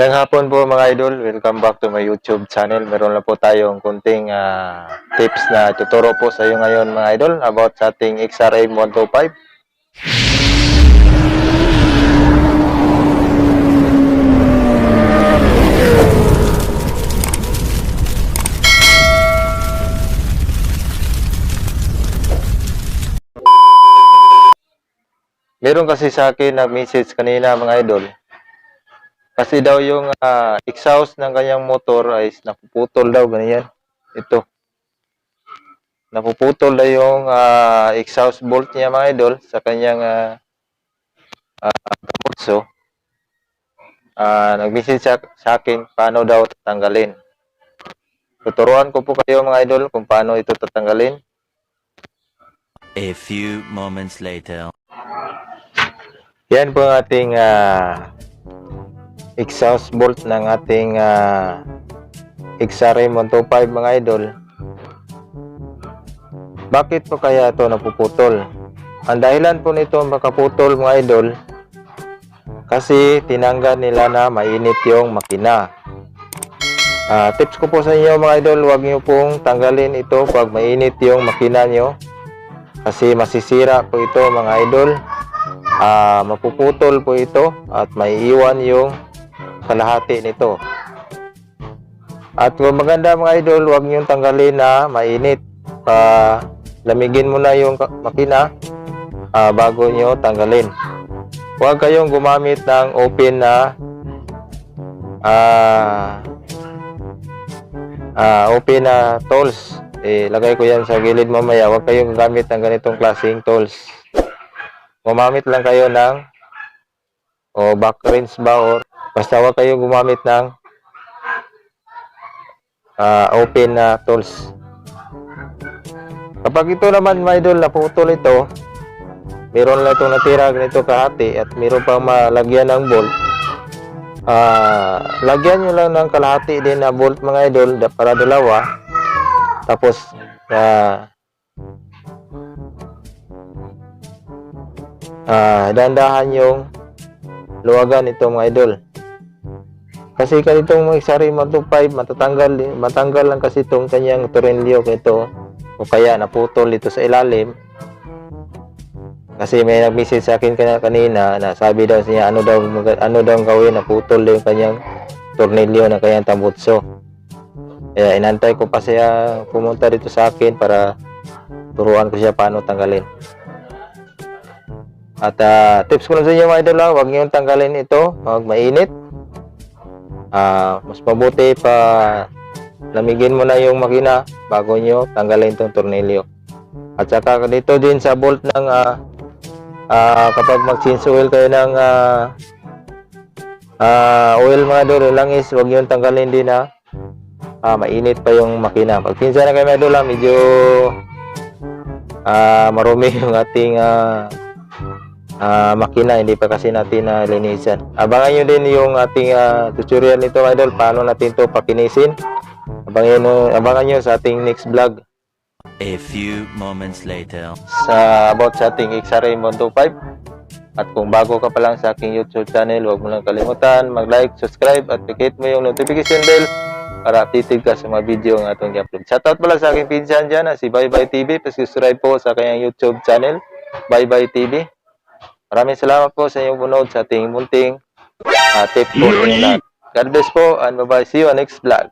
Magandang hapon po mga idol. Welcome back to my YouTube channel. Meron lang po tayong kunting ah, tips na tuturo po sa iyo ngayon mga idol about sa ating XRM 125. Meron kasi sa akin na message kanina mga idol. Kasi daw yung ah, exhaust ng kanyang motor ay napuputol daw ganyan. Ito. Napuputol daw yung ah, exhaust bolt niya mga idol sa kanyang uh. Ah, nag-message sa, sa akin paano daw tatanggalin. Tuturuan ko po kayo mga idol kung paano ito tatanggalin. A few moments later. Yan po ang ating ah, exhaust bolt ng ating uh, XRM 125 mga idol. Bakit po kaya ito napuputol? Ang dahilan po nito makaputol mga idol kasi tinanggal nila na mainit yung makina. Ah, tips ko po sa inyo mga idol, huwag niyo pong tanggalin ito pag mainit yung makina nyo kasi masisira po ito mga idol ah mapuputol po ito at maiiwan yung kalahati nito. At maganda mga idol, huwag niyong tanggalin na mainit. Pa lamigin mo na yung makina ah, bago niyo tanggalin. Huwag kayong gumamit ng open na ah ah, open na tools. Eh, lagay ko yan sa gilid mamaya. Huwag kayong gamit ng ganitong klaseng tools gumamit lang kayo ng o back rinse ba or basta wag kayo gumamit ng ah, open na tools. Kapag ito naman mga idol naputol ito, meron lang itong natira ganito kahati at meron pang malagyan ng bolt. Ah, lagyan nyo lang ng kalahati din na bolt mga idol para dalawa. Tapos ah ah, dandahan yung luwagan ito mga idol. Kasi kanitong sari 125 matatanggal din- matanggal lang kasi itong kanyang tornilyo ito o kaya naputol dito sa ilalim. Kasi may nag-message sa akin kanina, kanina na sabi daw niya ano daw ano daw ang gawin naputol yung kanyang tornilyo ng kanyang tambutso. Kaya inantay ko pa siya pumunta dito sa akin para turuan ko siya paano tanggalin. At ah, tips ko lang sa inyo mga idol, ah, huwag niyo tanggalin ito pag mainit. Ah, mas mabuti pa lamigin mo na yung makina bago niyo tanggalin itong tornilyo. At saka dito din sa bolt ng ah, ah, kapag mag-change oil kayo ng ah, ah, oil mga idol, yung langis, huwag niyo tanggalin din ha. Ah, mainit pa yung makina. Pag pinsa na kayo mga idol, ah, medyo ah, marumi yung ating ah, ah, makina, hindi pa kasi natin na linisan. Abangan nyo din yung ating ah, tutorial nito idol, paano natin to pakinisin. Abangan nyo, abangan nyo sa ating next vlog A few moments later. sa about sa ating XRM 125. At kung bago ka pa lang sa aking YouTube channel, huwag mo lang kalimutan mag-like, subscribe at click mo yung notification bell para updated ka sa mga video ng atong i-upload. Shoutout pala sa aking pinsan dyan, ah, si Bye Bye TV. Subscribe po sa kanyang YouTube channel, Bye Bye TV. Maraming salamat po sa inyong bunod sa ating munting uh, tip po. God bless po and bye-bye. See you on next vlog.